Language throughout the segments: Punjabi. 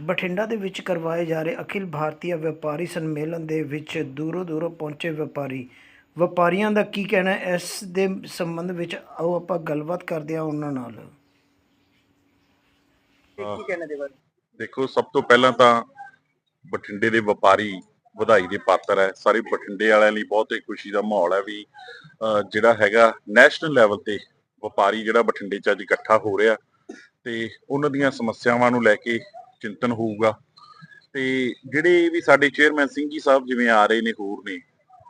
ਬਠਿੰਡਾ ਦੇ ਵਿੱਚ ਕਰਵਾਏ ਜਾ ਰਹੇ ਅਖਿਲ ਭਾਰਤੀ ਵਪਾਰੀ ਸੰਮੇਲਨ ਦੇ ਵਿੱਚ ਦੂਰੋਂ ਦੂਰੋਂ ਪਹੁੰਚੇ ਵਪਾਰੀ। ਵਪਾਰੀਆਂ ਦਾ ਕੀ ਕਹਿਣਾ ਹੈ? ਇਸ ਦੇ ਸੰਬੰਧ ਵਿੱਚ ਆਓ ਆਪਾਂ ਗੱਲਬਾਤ ਕਰਦੇ ਹਾਂ ਉਹਨਾਂ ਨਾਲ। ਕੀ ਕਹਿਣਾ ਦੇ ਬਾਰੇ? ਦੇਖੋ ਸਭ ਤੋਂ ਪਹਿਲਾਂ ਤਾਂ ਬਠਿੰਡੇ ਦੇ ਵਪਾਰੀ ਵਧਾਈ ਦੇ ਪਾਤਰ ਹੈ। ਸਾਰੇ ਬਠਿੰਡੇ ਵਾਲਿਆਂ ਲਈ ਬਹੁਤ ਹੀ ਖੁਸ਼ੀ ਦਾ ਮਾਹੌਲ ਹੈ ਵੀ ਅਹ, ਜਿਹੜਾ ਹੈਗਾ ਨੈਸ਼ਨਲ ਲੈਵਲ ਤੇ ਵਪਾਰੀ ਜਿਹੜਾ ਬਠਿੰਡੇ 'ਚ ਅੱਜ ਇਕੱਠਾ ਹੋ ਰਿਹਾ ਤੇ ਉਹਨਾਂ ਦੀਆਂ ਸਮੱਸਿਆਵਾਂ ਨੂੰ ਲੈ ਕੇ ਚਿੰਤਨ ਹੋਊਗਾ। ਤੇ ਜਿਹੜੇ ਵੀ ਸਾਡੇ ਚੇਅਰਮੈਨ ਸਿੰਘ ਜੀ ਸਾਹਿਬ ਜਿਵੇਂ ਆ ਰਹੇ ਨੇ ਹੋਰ ਨੇ,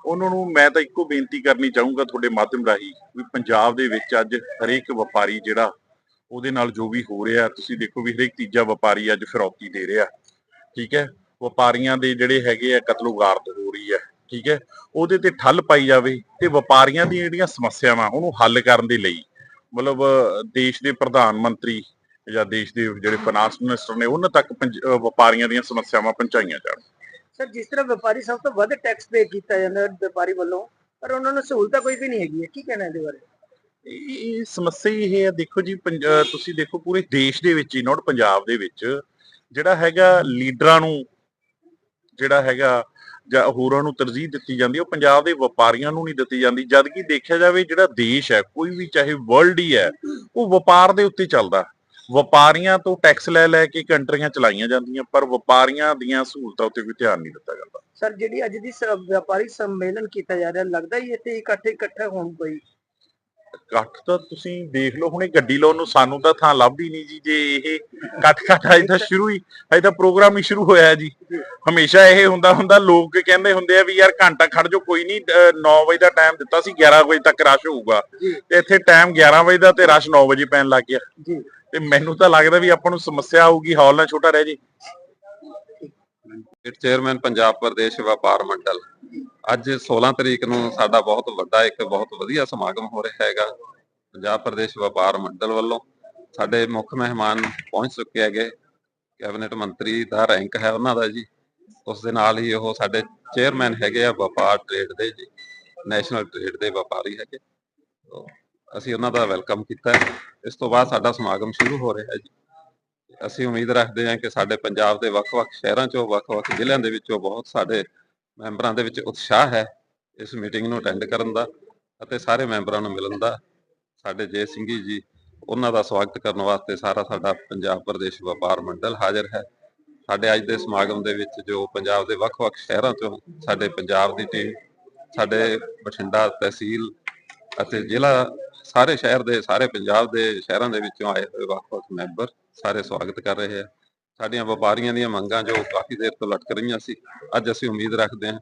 ਉਹਨਾਂ ਨੂੰ ਮੈਂ ਤਾਂ ਇੱਕੋ ਬੇਨਤੀ ਕਰਨੀ ਚਾਹੂੰਗਾ ਤੁਹਾਡੇ ਮਾਧਿਅਮ ਰਾਹੀਂ ਵੀ ਪੰਜਾਬ ਦੇ ਵਿੱਚ ਅੱਜ ਹਰੇਕ ਵਪਾਰੀ ਜਿਹੜਾ, ਉਹਦੇ ਨਾਲ ਜੋ ਵੀ ਹੋ ਰਿਹਾ, ਤੁਸੀਂ ਦੇਖੋ ਵੀ ਹਰੇਕ ਤੀਜਾ ਵਪਾਰੀ ਅੱਜ ਫਿਰੌਤੀ ਦੇ ਰਿਹਾ। ਠੀਕ ਹੈ? ਵਪਾਰੀਆਂ ਦੇ ਜਿਹੜੇ ਹੈਗੇ ਆ ਕਤਲੋਗਾਰਤ ਹੋ ਰਹੀ ਹੈ। ਠੀਕ ਹੈ? ਉਹਦੇ ਤੇ ਠੱਲ ਪਾਈ ਜਾਵੇ ਤੇ ਵਪਾਰੀਆਂ ਦੀਆਂ ਜਿਹੜੀਆਂ ਸਮੱਸਿਆਵਾਂ, ਉਹਨੂੰ ਹੱਲ ਕਰਨ ਦੇ ਲਈ, ਮਤਲਬ ਦੇਸ਼ ਦੇ ਪ੍ਰਧਾਨ ਮੰਤਰੀ ਜਾਂ ਦੇਸ਼ ਦੇ ਜਿਹੜੇ ਫਾਈਨਾਂਸ ਮਿਨਿਸਟਰ ਨੇ ਉਹਨਾਂ ਤੱਕ ਵਪਾਰੀਆਂ ਦੀਆਂ ਸਮੱਸਿਆਵਾਂ ਪਹੁੰਚਾਈਆਂ ਜਾਣ। ਸਰ ਜਿਸ ਤਰ੍ਹਾਂ ਵਪਾਰੀ ਸਭ ਤੋਂ ਵੱਧ ਟੈਕਸ ਪੇ ਕੀਤਾ ਜਾਂਦਾ ਹੈ ਵਪਾਰੀ ਵੱਲੋਂ ਪਰ ਉਹਨਾਂ ਨੂੰ ਸਹੂਲਤਾਂ ਕੋਈ ਵੀ ਨਹੀਂ ਹੈਗੀ ਕੀ ਕਹਿਣਾ ਇਹਦੇ ਬਾਰੇ? ਇਹ ਸਮੱਸਿਆ ਇਹ ਹੈ ਦੇਖੋ ਜੀ ਤੁਸੀਂ ਦੇਖੋ ਪੂਰੇ ਦੇਸ਼ ਦੇ ਵਿੱਚ ਹੀ ਨਾਟ ਪੰਜਾਬ ਦੇ ਵਿੱਚ ਜਿਹੜਾ ਹੈਗਾ ਲੀਡਰਾਂ ਨੂੰ ਜਿਹੜਾ ਹੈਗਾ ਜਾਂ ਹੋਰਾਂ ਨੂੰ ਤਰਜੀਹ ਦਿੱਤੀ ਜਾਂਦੀ ਉਹ ਪੰਜਾਬ ਦੇ ਵਪਾਰੀਆਂ ਨੂੰ ਨਹੀਂ ਦਿੱਤੀ ਜਾਂਦੀ। ਜਦ ਕਿ ਦੇਖਿਆ ਜਾਵੇ ਜਿਹੜਾ ਦੇਸ਼ ਹੈ ਕੋਈ ਵੀ ਚਾਹੇ ਵਰਲਡ ਹੀ ਹੈ ਉਹ ਵਪਾਰ ਦੇ ਉੱਤੇ ਚੱਲਦਾ। ਵਪਾਰੀਆਂ ਤੋਂ ਟੈਕਸ ਲੈ ਲੈ ਕੇ ਕੰਟਰੀਆਂ ਚਲਾਈਆਂ ਜਾਂਦੀਆਂ ਪਰ ਵਪਾਰੀਆਂ ਦੀਆਂ ਸਹੂਲਤਾਂ ਉੱਤੇ ਕੋਈ ਧਿਆਨ ਨਹੀਂ ਦਿੱਤਾ ਜਾਂਦਾ। ਸਰ ਜਿਹੜੀ ਅੱਜ ਦੀ ਸ- ਵਪਾਰੀ ਸੰਮੇਲਨ ਕੀਤਾ ਜਾ ਰਿਹਾ ਲੱਗਦਾ ਹੀ ਇੱਥੇ ਇਕੱਠੇ ਇਕੱਠਾ ਹੋਣ ਕੋਈ? ਕੱਠ ਤਾਂ ਤੁਸੀਂ ਦੇਖ ਲਓ ਹੁਣੇ ਗੱਡੀ ਲਾਉਣ ਨੂੰ ਸਾਨੂੰ ਤਾਂ ਥਾਂ ਲੱਭਦੀ ਨਹੀਂ ਜੀ ਜੇ ਇਹ ਕੱਠ ਕੱਠ ਅਜੇ ਤਾਂ ਸ਼ੁਰੂ ਹੀ ਅਜੇ ਤਾਂ ਪ੍ਰੋਗਰਾਮ ਹੀ ਸ਼ੁਰੂ ਹੋਇਆ ਜੀ। ਹਮੇਸ਼ਾ ਇਹ ਹੁੰਦਾ ਹੁੰਦਾ ਲੋਕ ਕਹਿੰਦੇ ਹੁੰਦੇ ਆ ਵੀ ਯਾਰ ਘੰਟਾ ਖੜ ਜਾਓ ਕੋਈ ਨਹੀਂ 9 ਵਜੇ ਦਾ ਟਾਈਮ ਦਿੱਤਾ ਸੀ 11 ਵਜੇ ਤੱਕ ਰਸ਼ ਹੋਊਗਾ। ਜੀ। ਤੇ ਇੱਥੇ ਟਾਈਮ 11 ਵਜੇ ਦਾ ਤੇ ਰਸ਼ 9 ਵਜੇ ਪੈਣ ਲੱਗ ਗਿਆ। ਜੀ। ਤੇ ਮੈਨੂੰ ਤਾਂ ਲੱਗਦਾ ਵੀ ਆਪਾਂ ਨੂੰ ਸਮੱਸਿਆ ਆਊਗੀ, ਹਾਲ ਨਾ ਛੋਟਾ ਰਹਿ ਜੇ। ਚੇਅਰਮੈਨ ਪੰਜਾਬ ਪ੍ਰਦੇਸ਼ ਵਪਾਰ ਮੰਡਲ, ਅੱਜ 16 ਤਰੀਕ ਨੂੰ ਸਾਡਾ ਬਹੁਤ ਵੱਡਾ ਇੱਕ ਬਹੁਤ ਵਧੀਆ ਸਮਾਗਮ ਹੋ ਰਿਹਾ ਹੈਗਾ ਪੰਜਾਬ ਪ੍ਰਦੇਸ਼ ਵਪਾਰ ਮੰਡਲ ਵੱਲੋਂ। ਸਾਡੇ ਮੁੱਖ ਮਹਿਮਾਨ ਪਹੁੰਚ ਚੁੱਕੇ ਹੈਗੇ, ਕੈਬਨਿਟ ਮੰਤਰੀ ਦਾ ਰੈਂਕ ਹੈ ਉਹਨਾਂ ਦਾ ਜੀ। ਉਸ ਦੇ ਨਾਲ ਹੀ ਉਹ ਸਾਡੇ ਚੇਅਰਮੈਨ ਹੈਗੇ ਆ ਵਪਾਰ ਟ੍ਰੇਡ ਦੇ ਜੀ, ਨੈਸ਼ਨਲ ਟ੍ਰੇਡ ਦੇ ਵਪਾਰੀ ਹੈਗੇ। ਅਸੀਂ ਉਹਨਾਂ ਦਾ ਵੈਲਕਮ ਕੀਤਾ ਹੈ। ਇਸ ਤੋਂ ਬਾਅਦ ਸਾਡਾ ਸਮਾਗਮ ਸ਼ੁਰੂ ਹੋ ਰਿਹਾ ਹੈ ਜੀ। ਅਸੀਂ ਉਮੀਦ ਰੱਖਦੇ ਹਾਂ ਕਿ ਸਾਡੇ ਪੰਜਾਬ ਦੇ ਵੱਖ-ਵੱਖ ਸ਼ਹਿਰਾਂ ਚੋਂ, ਵੱਖ-ਵੱਖ ਜ਼ਿਲ੍ਹਿਆਂ ਦੇ ਵਿੱਚੋਂ ਬਹੁਤ ਸਾਡੇ ਮੈਂਬਰਾਂ ਦੇ ਵਿੱਚ ਉਤਸ਼ਾਹ ਹੈ ਇਸ ਮੀਟਿੰਗ ਨੂੰ ਅਟੈਂਡ ਕਰਨ ਦਾ ਅਤੇ ਸਾਰੇ ਮੈਂਬਰਾਂ ਨੂੰ ਮਿਲਣ ਦਾ। ਸਾਡੇ ਜੈ ਸਿੰਘੀ ਜੀ, ਉਹਨਾਂ ਦਾ ਸਵਾਗਤ ਕਰਨ ਵਾਸਤੇ ਸਾਰਾ ਸਾਡਾ ਪੰਜਾਬ ਪ੍ਰਦੇਸ਼ ਵਪਾਰ ਮੰਡਲ ਹਾਜ਼ਰ ਹੈ। ਸਾਡੇ ਅੱਜ ਦੇ ਸਮਾਗਮ ਦੇ ਵਿੱਚ ਜੋ ਪੰਜਾਬ ਦੇ ਵੱਖ-ਵੱਖ ਸ਼ਹਿਰਾਂ ਚੋਂ ਸਾਡੇ ਪੰਜਾਬ ਦੀ ਟੀਮ ਸਾਡੇ ਬਠਿੰਡਾ ਤਹਿਸੀਲ ਅਤੇ ਜ਼ਿਲ੍ਹਾ ਸਾਰੇ ਸ਼ਹਿਰ ਦੇ ਸਾਰੇ ਪੰਜਾਬ ਦੇ ਸ਼ਹਿਰਾਂ ਦੇ ਵਿੱਚੋਂ ਆਏ ਹੋਏ ਵੱਖ-ਵੱਖ ਮੈਂਬਰ ਸਾਰੇ ਸਵਾਗਤ ਕਰ ਰਹੇ ਆ। ਸਾਡੀਆਂ ਵਪਾਰੀਆਂ ਦੀਆਂ ਮੰਗਾਂ ਜੋ ਕਾਫੀ ਦੇਰ ਤੋਂ ਲਟਕ ਰਹੀਆਂ ਸੀ ਅੱਜ ਅਸੀਂ ਉਮੀਦ ਰੱਖਦੇ ਹਾਂ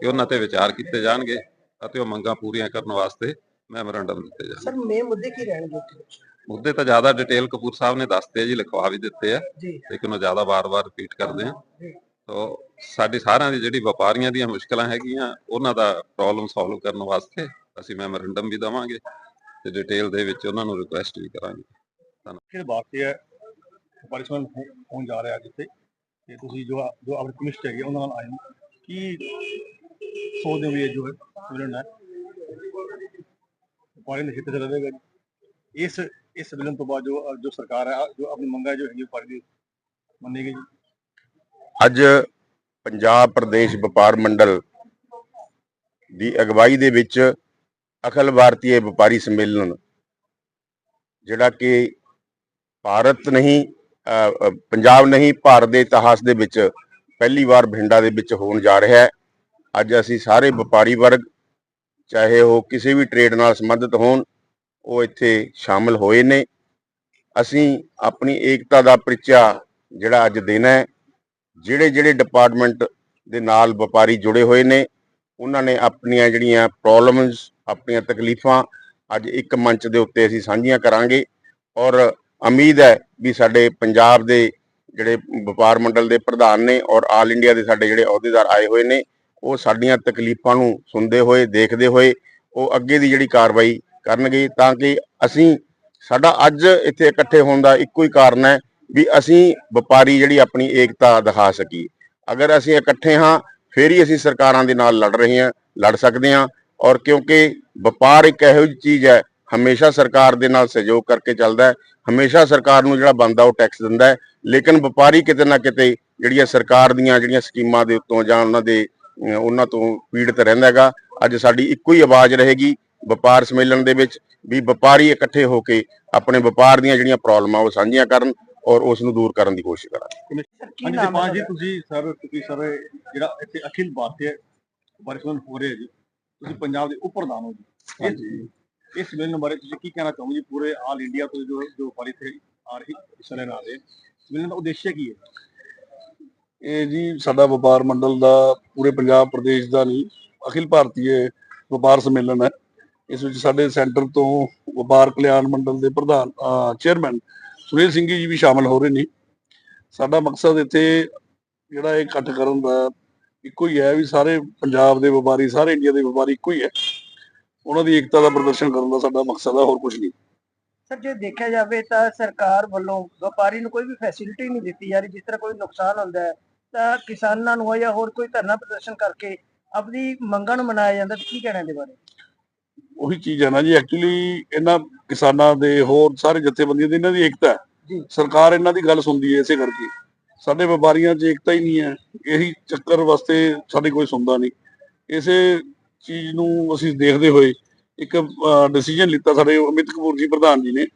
ਕਿ ਉਹਨਾਂ ਤੇ ਵਿਚਾਰ ਕੀਤੇ ਜਾਣਗੇ ਅਤੇ ਉਹ ਮੰਗਾਂ ਪੂਰੀਆਂ ਕਰਨ ਵਾਸਤੇ ਮੈਮੋਰੰਡਮ ਦਿੱਤੇ ਜਾਣਗੇ। ਸਰ ਮੇਨ ਮੁੱਦੇ ਕੀ ਰਹਿਣਗੇ? ਮੁੱਦੇ ਤਾਂ ਜ਼ਿਆਦਾ ਡਿਟੇਲ ਕਪੂਰ ਸਾਹਿਬ ਨੇ ਦੱਸਤੇ ਜੀ ਲਿਖਵਾ ਵੀ ਦਿੱਤੇ ਆ ਲੇਕਿਨ ਉਹ ਜ਼ਿਆਦਾ ਵਾਰ-ਵਾਰ ਰਿਪੀਟ ਕਰਦੇ ਆ। ਤੋ ਸਾਡੀ ਸਾਰਿਆਂ ਦੀ ਜਿਹੜੀ ਵਪਾਰੀਆਂ ਦੀਆਂ ਮੁਸ਼ਕਲਾਂ ਹੈਗੀਆਂ ਉਹਨਾਂ ਦਾ ਪ੍ਰੋਬਲਮ ਸੋਲਵ ਕਰਨ ਵਾਸਤੇ ਅਸੀਂ ਮੈਮੋਰੰਡਮ ਵੀ ਦਵਾਂਗੇ। ਤੇ ਡਿਟੇਲ ਦੇ ਵਿੱਚ ਉਹਨਾਂ ਨੂੰ ਰਿਕੁਐਸਟ ਵੀ ਕਰਾਂਗੇ। ਅਖਿਲ ਭਾਰਤੀ ਪਰਿਸਮਨ ਹੋਣ ਜਾ ਰਿਹਾ ਜਿੱਥੇ। ਤੇ ਤੁਸੀਂ ਜੋ ਜੋ ਆਪਣੇ ਕਮਿਸ਼ਨ ਹੈਗੇ ਉਹਨਾਂ ਨਾਲ ਆਏ ਹੋ, ਕੀ ਸੋਚਦੇ ਹੋ ਵੀ ਇਹ ਜੋ ਹੈ ਵਿਲਨ ਹੈ? ਪਾਣੀ ਦੇ ਹਿੱਤ ਚ ਰਹੇਗਾ ਜੀ ਇਸ ਇਸ ਵਿਲਨ ਤੋਂ ਬਾਅਦ ਜੋ ਜੋ ਸਰਕਾਰ ਹੈ ਜੋ ਆਪਣੀ ਮੰਗਾਂ ਜੋ ਹੈਗੀ ਪਾਣੀ ਦੀ ਮੰਨੇਗੀ ਜੀ। ਅੱਜ ਪੰਜਾਬ ਪ੍ਰਦੇਸ਼ ਵਪਾਰ ਮੰਡਲ ਦੀ ਅਗਵਾਈ ਦੇ ਵਿੱਚ ਅਖਿਲ ਭਾਰਤੀ ਵਪਾਰੀ ਸੰਮੇਲਨ, ਜਿਹੜਾ ਕਿ ਭਾਰਤ ਨਹੀਂ ਪੰਜਾਬ ਨਹੀਂ, ਭਾਰਤ ਦੇ ਇਤਿਹਾਸ ਦੇ ਵਿੱਚ ਪਹਿਲੀ ਵਾਰ ਬਠਿੰਡਾ ਦੇ ਵਿੱਚ ਹੋਣ ਜਾ ਰਿਹਾ ਹੈ। ਅੱਜ ਅਸੀਂ ਸਾਰੇ ਵਪਾਰੀ ਵਰਗ, ਚਾਹੇ ਉਹ ਕਿਸੇ ਵੀ ਟ੍ਰੇਡ ਨਾਲ ਸੰਬੰਧਿਤ ਹੋਣ, ਉਹ ਇੱਥੇ ਸ਼ਾਮਲ ਹੋਏ ਨੇ। ਅਸੀਂ ਆਪਣੀ ਏਕਤਾ ਦਾ ਪਰਿਚਾ ਜਿਹੜਾ ਅੱਜ ਦੇਣਾ ਹੈ ਜਿਹੜੇ ਜਿਹੜੇ ਡਿਪਾਰਟਮੈਂਟ ਦੇ ਨਾਲ ਵਪਾਰੀ ਜੁੜੇ ਹੋਏ ਨੇ, ਉਹਨਾਂ ਨੇ ਆਪਣੀਆਂ ਜਿਹੜੀਆਂ ਪ੍ਰੋਬਲਮਸ ਆਪਣੀਆਂ ਤਕਲੀਫਾਂ ਅੱਜ ਇੱਕ ਮੰਚ ਦੇ ਉੱਤੇ ਅਸੀਂ ਸਾਂਝੀਆਂ ਕਰਾਂਗੇ। ਔਰ ਉਮੀਦ ਹੈ ਵੀ ਸਾਡੇ ਪੰਜਾਬ ਦੇ ਜਿਹੜੇ ਵਪਾਰ ਮੰਡਲ ਦੇ ਪ੍ਰਧਾਨ ਨੇ ਔਰ ਆਲ ਇੰਡੀਆ ਦੇ ਸਾਡੇ ਜਿਹੜੇ ਅਹੁਦੇਦਾਰ ਆਏ ਹੋਏ ਨੇ, ਉਹ ਸਾਡੀਆਂ ਤਕਲੀਫਾਂ ਨੂੰ ਸੁਣਦੇ ਹੋਏ, ਦੇਖਦੇ ਹੋਏ ਉਹ ਅੱਗੇ ਦੀ ਜਿਹੜੀ ਕਾਰਵਾਈ ਕਰਨਗੇ ਤਾਂ ਕਿ ਅਸੀਂ, ਸਾਡਾ ਅੱਜ ਇੱਥੇ ਇਕੱਠੇ ਹੋਣ ਦਾ ਇੱਕੋ ਹੀ ਕਾਰਨ ਹੈ ਵੀ ਅਸੀਂ ਵਪਾਰੀ ਜਿਹੜੀ ਆਪਣੀ ਏਕਤਾ ਦਿਖਾ ਸਕੀਏ। ਅਗਰ ਅਸੀਂ ਇਕੱਠੇ ਹਾਂ, ਫੇਰ ਹੀ ਅਸੀਂ ਸਰਕਾਰਾਂ ਦੇ ਨਾਲ ਲੜ ਰਹੇ ਹਾਂ, ਲੜ ਸਕਦੇ ਹਾਂ। ਔਰ ਕਿਉਂਕਿ ਵਪਾਰ ਇੱਕ ਇਹੋ ਜਿਹੀ ਚੀਜ਼ ਹੈ ਹਮੇਸ਼ਾ ਸਰਕਾਰ ਦੇ ਨਾਲ ਸਹਿਯੋਗ ਕਰਕੇ ਚੱਲਦਾ ਹੈ ਹਮੇਸ਼ਾ ਸਰਕਾਰ ਨੂੰ ਜਿਹੜਾ ਬੰਦਾ ਉਹ ਟੈਕਸ ਦਿੰਦਾ ਹੈ ਲੇਕਿਨ ਵਪਾਰੀ ਕਿਤੇ ਨਾ ਕਿਤੇ ਜਿਹੜੀਆਂ ਸਰਕਾਰ ਦੀਆਂ ਜਿਹੜੀਆਂ ਸਕੀਮਾਂ ਦੇ ਉੱਤੋਂ ਜਾਂ ਉਹਨਾਂ ਦੇ ਉਹਨਾਂ ਤੋਂ ਪੀੜਤ ਰਹਿੰਦਾ ਹੈਗਾ ਅੱਜ ਸਾਡੀ ਇੱਕੋ ਹੀ ਆਵਾਜ਼ ਰਹੇਗੀ ਵਪਾਰ ਸੰਮੇਲਨ ਦੇ ਵਿੱਚ ਵੀ ਵਪਾਰੀ ਇਕੱਠੇ ਹੋ ਕੇ ਆਪਣੇ ਵਪਾਰ ਦੀਆਂ ਜਿਹੜੀਆਂ ਪ੍ਰੋਬਲਮਾਂ ਉਹ ਸਾਂਝੀਆਂ ਕਰਨ ਔਰ ਉਸ ਨੂੰ ਦੂਰ ਕਰਨ ਦੀ ਕੋਸ਼ਿਸ਼ ਕਰਨ ਕੀ ਹਾਂਜੀ ਜੀ ਤੁਸੀਂ ਸਰ ਤੁਸੀਂ ਸਰ ਜਿਹੜਾ ਇੱਥੇ ਅਖਿਲ ਭਾਰਤੀ ਸੰਮੇਲਨ ਹੋ ਰਿਹਾ ਜੀ। ਤੁਸੀਂ ਪੰਜਾਬ ਦੇ ਉਪ ਪ੍ਰਧਾਨ ਹੋ ਜੀ। ਇਸ ਸੰਮੇਲਨ ਬਾਰੇ ਤੁਸੀਂ ਕੀ ਕਹਿਣਾ ਚਾਹੋਗੇ ਜੀ? ਪੂਰੇ ਆਲ ਇੰਡੀਆ ਤੋਂ ਜੋ ਜੋ ਇੱਥੇ ਆ ਰਹੀ ਹਿੱਸਾ ਲੈਣ ਆ ਰਹੇ। ਸੰਮੇਲਨ ਦਾ ਉਦੇਸ਼ ਕੀ ਹੈ? ਇਹ ਜੀ ਸਾਡਾ ਵਪਾਰ ਮੰਡਲ ਦਾ ਪੂਰੇ ਪੰਜਾਬ ਪ੍ਰਦੇਸ਼ ਦਾ ਨਹੀਂ ਅਖਿਲ ਭਾਰਤੀ ਵਪਾਰ ਸੰਮੇਲਨ ਹੈ। ਇਸ ਵਿੱਚ ਸਾਡੇ ਸੈਂਟਰ ਤੋਂ ਵਪਾਰ ਕਲਿਆਣ ਮੰਡਲ ਦੇ ਪ੍ਰਧਾਨ ਚੇਅਰਮੈਨ ਸੁਨੀਲ ਸਿੰਘ ਜੀ ਵੀ ਸ਼ਾਮਲ ਹੋ ਰਹੇ ਨੇ। ਸਾਡਾ ਮਕਸਦ ਇੱਥੇ ਜਿਹੜਾ ਇਹ ਇਕੱਠ ਕਰਨ ਦਾ ਇੱਕੋ ਹੀ ਹੈ ਵੀ ਸਾਰੇ ਪੰਜਾਬ ਦੇ ਵਪਾਰੀ ਸਾਰੇ ਇੰਡੀਆ ਦੇ ਵਪਾਰੀ ਇੱਕੋ ਹੀ ਹੈ। ਉਹਨਾਂ ਦੀ ਏਕਤਾ ਦਾ ਪ੍ਰਦਰਸ਼ਨ ਕਰਨ ਦਾ ਸਾਡਾ ਮਕਸਦ ਹੈ ਹੋਰ ਕੁਝ ਨਹੀਂ। ਸਰ ਜੇ ਦੇਖਿਆ ਜਾਵੇ ਤਾਂ ਸਰਕਾਰ ਵੱਲੋਂ ਵਪਾਰੀ ਨੂੰ ਕੋਈ ਵੀ ਫੈਸਿਲਿਟੀ ਨਹੀਂ ਦਿੱਤੀ ਜਾ ਰਹੀ ਜਿਸ ਤਰ੍ਹਾਂ ਕੋਈ ਨੁਕਸਾਨ ਹੁੰਦਾ ਹੈ ਤਾਂ ਕਿਸਾਨਾਂ ਨੂੰ ਜਾਂ ਹੋਰ ਕੋਈ ਧਰਨਾ ਪ੍ਰਦਰਸ਼ਨ ਕਰਕੇ ਆਪਣੀ ਮੰਗਾਂ ਨੂੰ ਮਨਾਇਆ ਜਾਂਦਾ ਤੇ ਕੀ ਕਹਿਣਾ ਇਹਦੇ ਬਾਰੇ? ਉਹੀ ਚੀਜ਼ ਹੈ ਨਾ ਜੀ ਐਕਚੁਅਲੀ ਇਹਨਾਂ ਕਿਸਾਨਾਂ ਦੇ ਹੋਰ ਸਾਰੇ ਜਥੇਬੰਦੀਆਂ ਦੀ ਇਹਨਾਂ ਦੀ ਏਕਤਾ। ਸਰਕਾਰ ਇਹਨਾਂ ਦੀ ਗੱਲ ਸੁਣਦੀ ਹੈ ਇਸੇ ਕਰਕੇ। ਸਾਡੇ ਵਪਾਰੀਆਂ 'ਚ ਏਕਤਾ ਹੀ ਨਹੀਂ ਹੈ, ਇਹੀ ਚੱਕਰ ਵਾਸਤੇ ਸਾਡੇ ਕੋਈ ਸੁਣਦਾ ਨਹੀਂ। ਇਸੇ ਚੀਜ਼ ਨੂੰ ਅਸੀਂ ਦੇਖਦੇ ਹੋਏ ਇੱਕ ਡਿਸੀਜਨ ਲਿੱਤਾ ਸਾਡੇ ਅਮਿਤ ਕਪੂਰ ਜੀ ਪ੍ਰਧਾਨ ਜੀ ਨੇ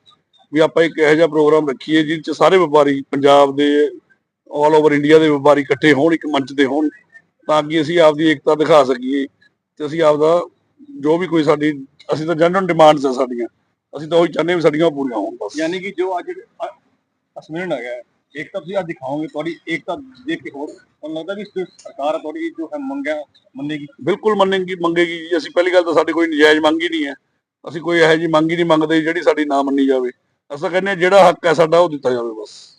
ਵੀ ਆਪਾਂ ਇੱਕ ਇਹੋ ਜਿਹਾ ਪ੍ਰੋਗਰਾਮ ਰੱਖੀਏ ਜਿਹਦੇ 'ਚ ਸਾਰੇ ਵਪਾਰੀ ਪੰਜਾਬ ਦੇ ਆਲ ਓਵਰ ਇੰਡੀਆ ਦੇ ਵਪਾਰੀ ਇਕੱਠੇ ਹੋਣ, ਇੱਕ ਮੰਚ ਤੇ ਹੋਣ, ਤਾਂ ਕਿ ਅਸੀਂ ਆਪਦੀ ਏਕਤਾ ਦਿਖਾ ਸਕੀਏ ਤੇ ਅਸੀਂ ਆਪਦਾ ਜੋ ਵੀ ਕੋਈ ਸਾਡੀ, ਅਸੀਂ ਤਾਂ ਜਨਰਲ ਡਿਮਾਂਡਸ ਆ ਸਾਡੀਆਂ। ਅਸੀਂ ਤਾਂ ਉਹੀ ਚਾਹੁੰਦੇ ਹਾਂ ਵੀ ਸਾਡੀਆਂ ਪੂਰੀਆਂ ਹੋਣ ਬਸ। ਯਾਨੀ ਕਿ ਜੋ ਅੱਜ ਅ- ਸੰਮੇਲਨ ਹੈਗਾ ਏਕਤਾ ਤੁਸੀਂ ਅੱਜ ਦਿਖਾਓਗੇ ਤੁਹਾਡੀ ਏਕਤਾ ਦੇਖ ਕੇ ਹੋਰ ਤੁਹਾਨੂੰ ਲੱਗਦਾ ਵੀ ਸਰਕਾਰ ਤੁਹਾਡੀ ਜੋ ਹੈ ਮੰਗਾਂ ਮੰਨੇਗੀ? ਬਿਲਕੁਲ ਮੰਨੇਗੀ, ਮੰਗੇਗੀ ਜੀ। ਅਸੀਂ ਪਹਿਲੀ ਗੱਲ ਤਾਂ ਸਾਡੀ ਕੋਈ ਨਜਾਇਜ਼ ਮੰਗ ਹੀ ਨਹੀਂ ਹੈ। ਅਸੀਂ ਕੋਈ ਇਹੋ ਜਿਹੀ ਮੰਗ ਹੀ ਨਹੀਂ ਮੰਗਦੇ ਜਿਹੜੀ ਸਾਡੀ ਨਾ ਮੰਨੀ ਜਾਵੇ। ਅਸੀਂ ਤਾਂ ਕਹਿੰਦੇ ਜਿਹੜਾ ਹੱਕ ਹੈ ਸਾਡਾ ਉਹ ਦਿੱਤਾ ਜਾਵੇ ਬਸ।